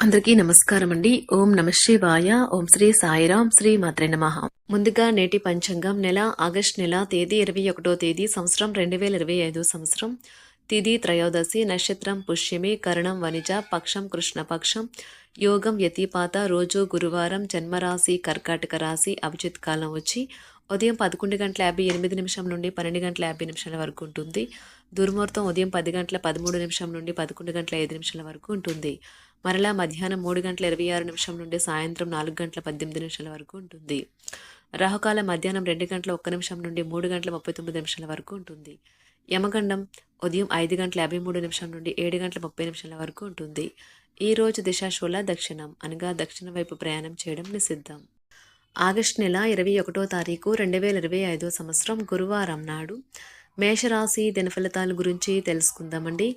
అందరికీ నమస్కారం అండి ఓం నమ శివాయ. ఓం శ్రీ సాయిరాం శ్రీ మాత్రే నమ. ముందుగా నేటి పంచాంగం నెల ఆగస్ట్ నెల తేదీ ఇరవై ఒకటో తేదీ సంవత్సరం రెండు వేల ఇరవై ఐదు సంవత్సరం. తిది త్రయోదశి నక్షత్రం పుష్యమి కరణం వనిజ పక్షం కృష్ణపక్షం యోగం యతిపాత రోజు గురువారం జన్మరాశి కర్కాటక రాశి అభిజిత్ కాలం వచ్చి ఉదయం పదకొండు గంటల యాభై ఎనిమిది నిమిషం నుండి పన్నెండు గంటల యాభై నిమిషాల వరకు ఉంటుంది. దుర్ముహూర్తం ఉదయం పది గంటల పదమూడు నిమిషం నుండి పదకొండు గంటల ఐదు నిమిషాల వరకు ఉంటుంది. మరలా మధ్యాహ్నం మూడు గంటల ఇరవై ఆరు నిమిషం నుండి సాయంత్రం నాలుగు గంటల పద్దెనిమిది నిమిషాల వరకు ఉంటుంది. రాహుకాలం మధ్యాహ్నం రెండు గంటల ఒక్క నిమిషం నుండి మూడు గంటల ముప్పై తొమ్మిది నిమిషాల వరకు ఉంటుంది. యమగండం ఉదయం ఐదు గంటల యాభై మూడు నిమిషం నుండి ఏడు గంటల ముప్పై నిమిషాల వరకు ఉంటుంది. ఈ రోజు దిశాశూల దక్షిణం అనగా దక్షిణ వైపు ప్రయాణం చేయడం నిషిద్ధం. ఆగస్టు నెల ఇరవై ఒకటో తారీఖు రెండు వేల ఇరవై ఐదో సంవత్సరం గురువారం నాడు మేషరాశి దినఫలితాల గురించి తెలుసుకుందామండి.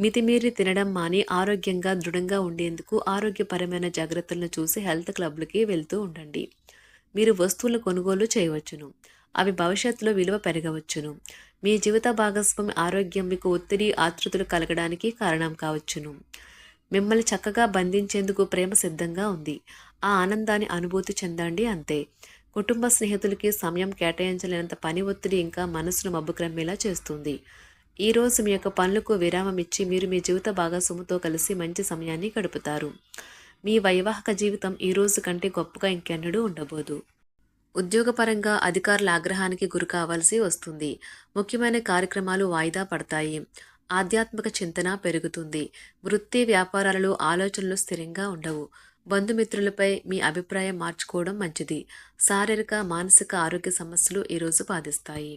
మితిమీరి తినడం మాని ఆరోగ్యంగా దృఢంగా ఉండేందుకు ఆరోగ్యపరమైన జాగ్రత్తలను చూసి హెల్త్ క్లబ్లకి వెళ్తూ ఉండండి. మీరు వస్తువుల కొనుగోలు చేయవచ్చును. అవి భవిష్యత్తులో విలువ పెరగవచ్చును. మీ జీవిత భాగస్వామి ఆరోగ్యం మీకు ఒత్తిడి ఆతృతలు కలగడానికి కారణం కావచ్చును. మిమ్మల్ని చక్కగా బంధించేందుకు ప్రేమ సిద్ధంగా ఉంది. ఆ ఆనందాన్ని అనుభూతి చెందండి అంతే. కుటుంబ స్నేహితులకి సమయం కేటాయించలేనంత పని ఒత్తిడి ఇంకా మనసును మబ్బుక్రమ్మేలా చేస్తుంది. ఈ రోజు మీ యొక్క పనులకు విరామం ఇచ్చి మీరు మీ జీవిత భాగస్వామితో కలిసి మంచి సమయాన్ని గడుపుతారు. మీ వైవాహిక జీవితం ఈ రోజు కంటే గొప్పగా ఇంకెన్నడూ ఉండబోదు. ఉద్యోగపరంగా అధికారుల ఆగ్రహానికి గురి కావాల్సి వస్తుంది. ముఖ్యమైన కార్యక్రమాలు వాయిదా పడతాయి. ఆధ్యాత్మిక చింతన పెరుగుతుంది. వృత్తి వ్యాపారాలలో ఆలోచనలు స్థిరంగా ఉండవు. బంధుమిత్రులపై మీ అభిప్రాయం మార్చుకోవడం మంచిది. శారీరక మానసిక ఆరోగ్య సమస్యలు ఈరోజు బాధిస్తాయి.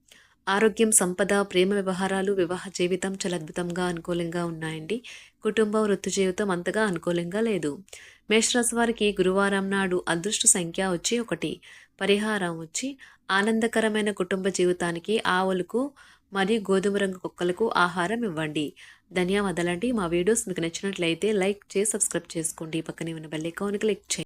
ఆరోగ్యం సంపద ప్రేమ వ్యవహారాలు వివాహ జీవితం చాలా అద్భుతంగా అనుకూలంగా ఉన్నాయండి. కుటుంబ వృత్తి జీవితం అంతగా అనుకూలంగా లేదు. మేషరాశి వారికి గురువారం నాడు అదృష్ట సంఖ్య వచ్చి ఒకటి. పరిహారం వచ్చి ఆనందకరమైన కుటుంబ జీవితానికి ఆవులకు మరియు గోధుమ రంగు కుక్కలకు ఆహారం ఇవ్వండి. ధన్యవాదాలండి. మా వీడియోస్ మీకు నచ్చినట్లయితే లైక్ చేసి సబ్స్క్రైబ్ చేసుకోండి. పక్కనే ఉన్న బెల్ ఐకాన్ క్లిక్ చేయండి.